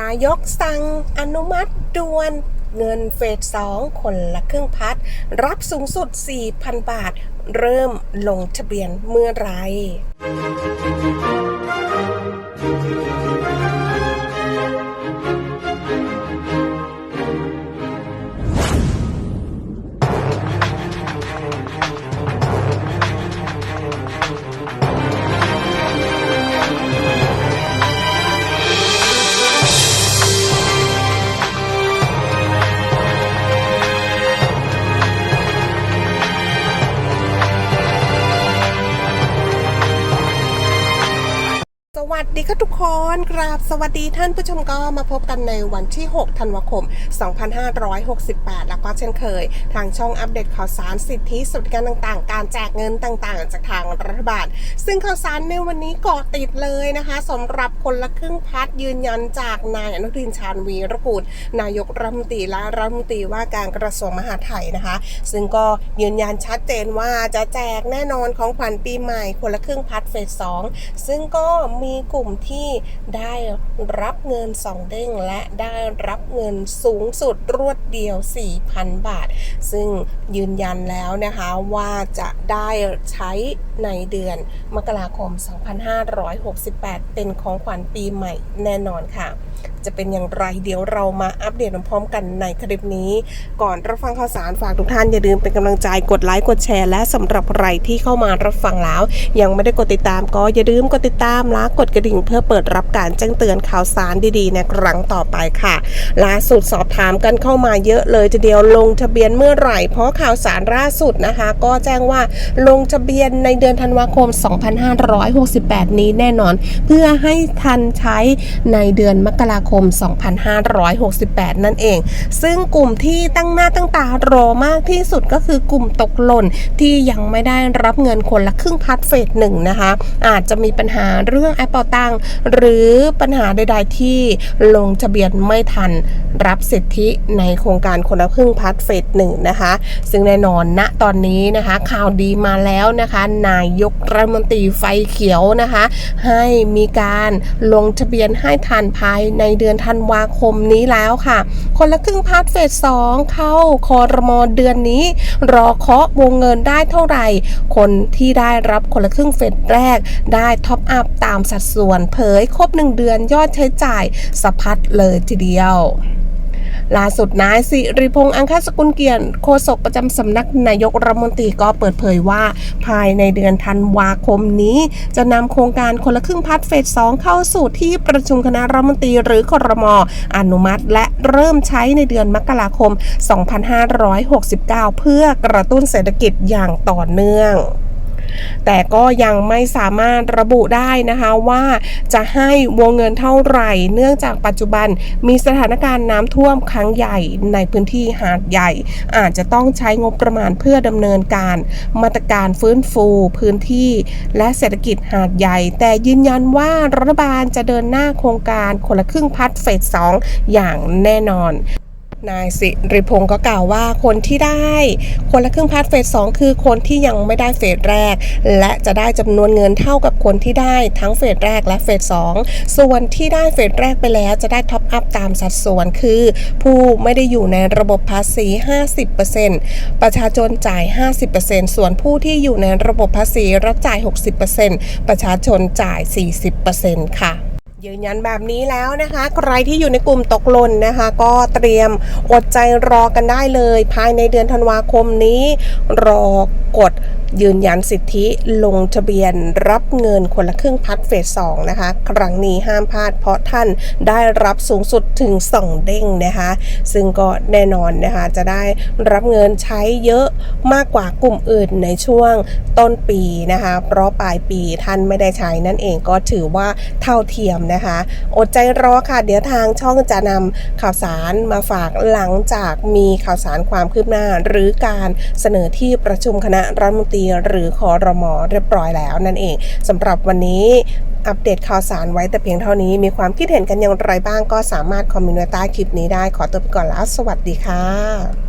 นายกสั่งอนุมัติด่วนเงินเฟสสองคนละครึ่งพัด รับสูงสุด 4,000 บาท เริ่มลงทะเบียนเมื่อไร วัสดีค่ะทุกคนกราบสวัสดีท่านผู้ชมก็มาพบกันในวันที่ 6 ธันวาคม 2568 แล้วก็เช่นเคย ทางช่องอัปเดตข่าวสารสิทธิสวัสดิการต่างๆ การแจกเงินต่างๆ จากทางรัฐบาล ซึ่งข่าวสารในวันนี้เกาะติดเลยนะคะสำหรับคนละครึ่งพัดยืนยันจากนายอนุทินชาญวีรกูลนายกรัฐมนตรีและรัฐมนตรีว่าการกระทรวงมหาดไทยนะคะ ซึ่งก็ยืนยันชัดเจนว่าจะแจกแน่นอนของขวัญปีใหม่ คนละครึ่งพัดเฟสสองซึ่งก็มีีกลุ่มที่ได้รับเงินสองเด้งและได้รับเงินสูงสุดรวดเดียว 4,000 บาท ซึ่งยืนยันแล้วนะคะว่าจะได้ใช้ในเดือนมกราคม 2568 เป็นของขวัญปีใหม่แน่นอนค่ะ จะเป็นอย่างไรเดี๋ยวเรามาอัปเดตพร้อมๆกันในคลิปนี้ ก่อนรับฟังข่าวสารฝากทุกท่านอย่าลืมเป็นกำลังใจกดไลค์กดแชร์ และสำหรับใครที่เข้ามารับฟังแล้ว ยังไม่ได้กดติดตามก็อย่าลืมกดติดตามและกดกระดิ่งเพื่อเปิดรับการแจ้งเตือนข่าวสารดีๆในครั้งต่อไปค่ะล่าสุดสอบถามกันเข้ามาเยอะเลยทีเดียวลงทะเบียนเมื่อไหร่ เพราะข่าวสารล่าสุดนะคะ ก็แจ้งว่าลงทะเบียนในเดือนธันวาคม 2568 นี้แน่นอน เพื่อให้ทันใช้ในเดือนมกราคมม 2568 นั่นเอง ซึ่งกลุ่มที่ตั้งหน้าตั้งตารอมากที่สุดก็คือกลุ่มตกหล่นที่ยังไม่ได้รับเงินคนละครึ่งพัดเฟสหนึ่งนะคะ อาจจะมีปัญหาเรื่องแอปเปิลตังหรือปัญหาใดๆที่ลงทะเบียนไม่ทันรับสิทธิในโครงการคนละครึ่งพัดเฟสหนึ่งนะคะ ซึ่งแน่นอนณตอนนี้นะคะข่าวดีมาแล้วนะคะ นายกรัฐมนตรีไฟเขียวนะคะ ให้มีการลงทะเบียนให้ทันภายในเดือนือนธันวาคมนี้แล้วค่ะ คนละครึ่งพาร์ทเฟสสองเข้าคอรมอเดือนนี้ รอเคาะวงเงินได้เท่าไหร่ คนที่ได้รับคนละครึ่งเฟสแรก ได้ท็อปอัพตามสัดส่วนเผยครบ1เดือนยอดใช้จ่ายสะพัดเลยทีเดียว ล่าสุดนายสิริพงษ์อังคสกุลเกียรติโฆษกประจำสำนักนายกรัฐมนตรีก็เปิดเผยว่า ภายในเดือนธันวาคมนี้ จะนำโครงการคนละครึ่งพัดเฟส 2 เข้าสู่ที่ประชุมคณะรัฐมนตรีหรือครมอนุมัติ และเริ่มใช้ในเดือนมกราคม 2569 เพื่อกระตุ้นเศรษฐกิจอย่างต่อเนื่อง แต่ก็ยังไม่สามารถระบุได้นะคะว่าจะให้วงเงินเท่าไหร่ เนื่องจากปัจจุบันมีสถานการณ์น้ำท่วมครั้งใหญ่ในพื้นที่หาดใหญ่ อาจจะต้องใช้งบประมาณเพื่อดำเนินการมาตรการฟื้นฟูพื้นที่ และเศรษฐกิจหาดใหญ่ แต่ยืนยันว่ารัฐบาลจะเดินหน้าโครงการคนละครึ่งพัดเฟสสองอย่างแน่นอน นายสิริพงศ์ก็กล่าวว่าคนที่ได้คนละครึ่งพาร์ทเฟสสองคือคนที่ยังไม่ได้เฟสแรก และจะได้จำนวนเงินเท่ากับคนที่ได้ทั้งเฟสแรกและเฟสสองส่วนที่ได้เฟสแรกไปแล้วจะได้ท็อปอัพตามสัดส่วนคือ ผู้ไม่ได้อยู่ในระบบภาษี 50%ประชาชนจ่าย 50%ส่วนผู้ที่อยู่ในระบบภาษีรับจ่าย 60%ประชาชนจ่าย 40%ค่ะ ยืนยันแบบนี้แล้วนะคะ ใครที่อยู่ในกลุ่มตกหล่นนะคะ ก็เตรียมอดใจรอกันได้เลย ภายในเดือนธันวาคมนี้ รอกดยืนยันสิทธิลงทะเบียนรับเงินคนละครึ่งพัดเฟสสองนะคะ ครั้งนี้ห้ามพลาดเพราะท่านได้รับสูงสุดถึง 2 เด้งนะคะ ซึ่งก็แน่นอนนะคะ จะได้รับเงินใช้เยอะมากกว่ากลุ่มอื่นในช่วงต้นปีนะคะ เพราะปลายปีท่านไม่ได้ใช้นั่นเองก็ถือว่าเท่าเทียมนะคะ อดใจรอค่ะ เดี๋ยวทางช่องจะนำข่าวสารมาฝากหลังจากมีข่าวสารความคืบหน้า หรือการเสนอที่ประชุมคณะรัฐมนตรีหรือคอรมอเรียบร้อยแล้วนั่นเองสำหรับวันนี้อัปเดตข่าวสารไว้แต่เพียงเท่านี้มีความคิดเห็นกันอย่างไรบ้างก็สามารถคอมเมนต์ไว้ใต้คลิปนี้ได้ขอตัวไปก่อนแล้ว สวัสดีค่ะ